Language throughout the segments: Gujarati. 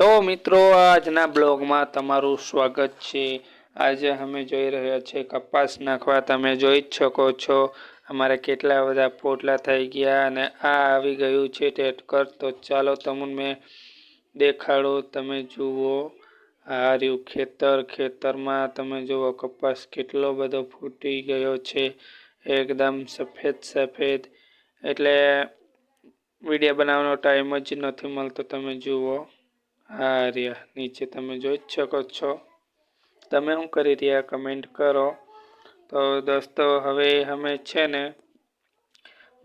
તો મિત્રો, આજના બ્લોગમાં તમારું સ્વાગત છે. આજે અમે જોઈ રહ્યા છીએ કપાસ નાખવા. તમે જોઈ જ શકો છો, અમારે કેટલા બધા પોટલા થઈ ગયા અને આ આવી ગયું છે ટેટકર. તો ચાલો તમને મેં દેખાડો, તમે જુઓ. આ રહ્યું ખેતર. ખેતરમાં તમે જુઓ, કપાસ કેટલો બધો ફૂટી ગયો છે. એકદમ સફેદ સફેદ. એટલે વીડિયો બનાવવાનો ટાઈમ જ નથી મળતો, તમે જુઓ. આ રહ્યા નીચે તમે જોઈ જ શકો છો. તમે શું કરી રહ્યા? કમેન્ટ કરો. તો દોસ્તો, હવે અમે છે ને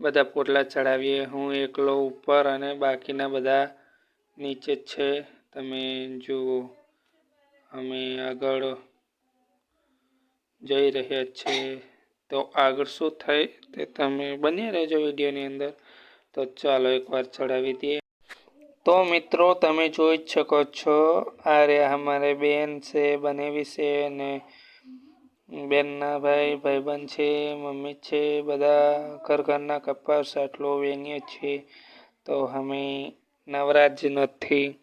બધા પોટલા ચડાવીએ. હું એકલો ઉપર અને બાકીના બધા નીચે છે. તમે જુઓ, અમે આગળ જઈ રહ્યા છીએ. તો આગળ શું થાય તે તમે બની રહેજો વિડીયોની અંદર. તો ચાલો એકવાર ચડાવી દઈએ. તો મિત્રો, તમે જોઈ જ શકો છો આ રે અમારે બેન છે બનેવી છે અને બેનના ભાઈ, ભાઈબંધ છે, મમ્મી છે, બધા ઘર ઘરના કપાસ આટલો વેણીએ છે. તો અમે નવરાજ નથી.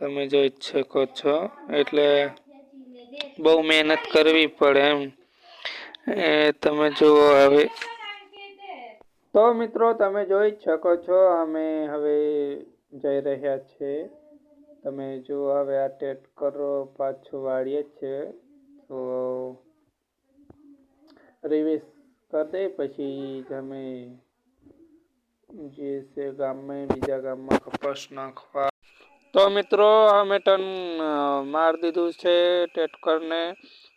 તમે જોઈ જ શકો છો. એટલે બહુ મહેનત કરવી પડે એમ. એ તમે જુઓ હવે. તો મિત્રો, તમે જોઈ જ શકો છો, અમે હવે જઈ રહ્યા છે. તમે જુઓ હવે આ ટેટ કરો, પાછું વાળીએ છે. તો રિવિઝ કરી દે, પછી તમે જે છે ગામમાં બીજા ગામમાં કપાસ નાખવા. તો મિત્રો, અમે ટન માર દીધું છે ટેટકરને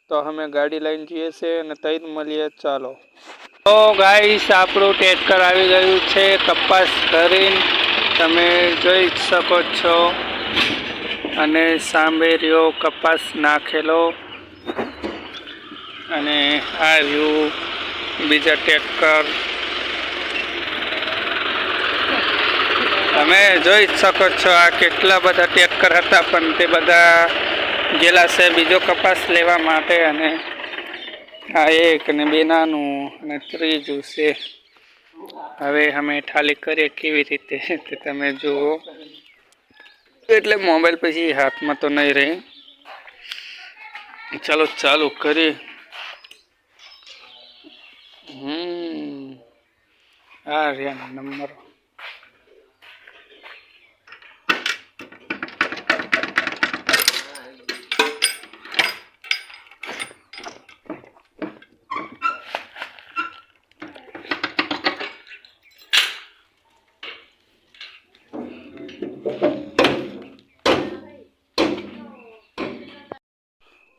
તો અમે ગાડી લઈને જઈએ છીએ અને તઈ જ મળીએ. ચાલો. તો ગાઈસ, આપણું ટેટકર આવી ગયું છે. કપાસ કરીને તમે જોઈ શકો છો અને રહ્યો કપાસ નાખેલો અને આ રહ્યું બીજા ટેક્ટર. તમે જોઈ શકો છો આ કેટલા બધા ટેક્ટર હતા, પણ તે બધા ગયેલા છે બીજો કપાસ લેવા માટે અને આ એક ને બે નાનું અને ત્રીજું છે. હવે અમે ઠાલી કરીએ કેવી રીતે? તે તમે જુઓ. એટલે મોબાઈલ પછી હાથમાં તો નહીં રહે. ચાલો ચાલુ કરીએ. હમ. આ રહ્યા નંબર.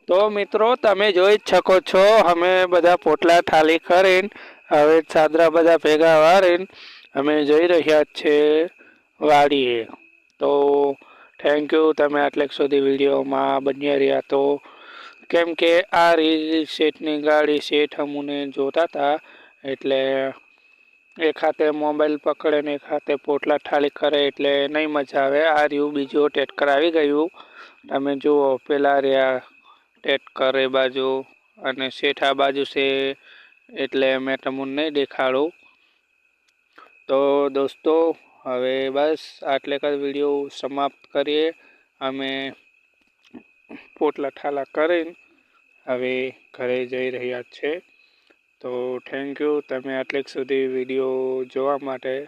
તો મિત્રો, તમે જોઈ જ શકો છો, અમે બધા પોટલા થાલી કરીને હવે સાદરા બધા ભેગા વાળીને અમે જઈ રહ્યા છીએ વાડીએ. તો થેન્ક યુ તમે આટલેક સુધી વિડીયોમાં બન્યા રહ્યા. તો કેમ કે આ રી શેઠની ગાડી શેઠ અમુને જોતા હતા એટલે એક હાથે મોબાઈલ પકડે ને એક હાથે પોટલા ઠાલી કરે એટલે નહીં મજા આવે. આ રહ્યું બીજું ટેટકર આવી ગયું. તમે જુઓ, પેલા રહ્યા ટેટકર એ બાજુ અને શેઠ આ બાજુ છે એટલે મેં તમને નહીં દેખાડું. તો દોસ્તો, હવે બસ આટલે જ વીડિયો સમાપ્ત કરીએ. અમે પોટલા ઠાલા કરીને હવે ઘરે જઈ રહ્યા છે. તો થેન્ક યુ તમે આટલેક સુધી વીડિયો જોવા માટે.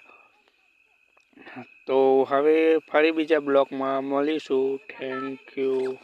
તો હવે ફરી બીજા બ્લોગમાં મળીશું. Thank you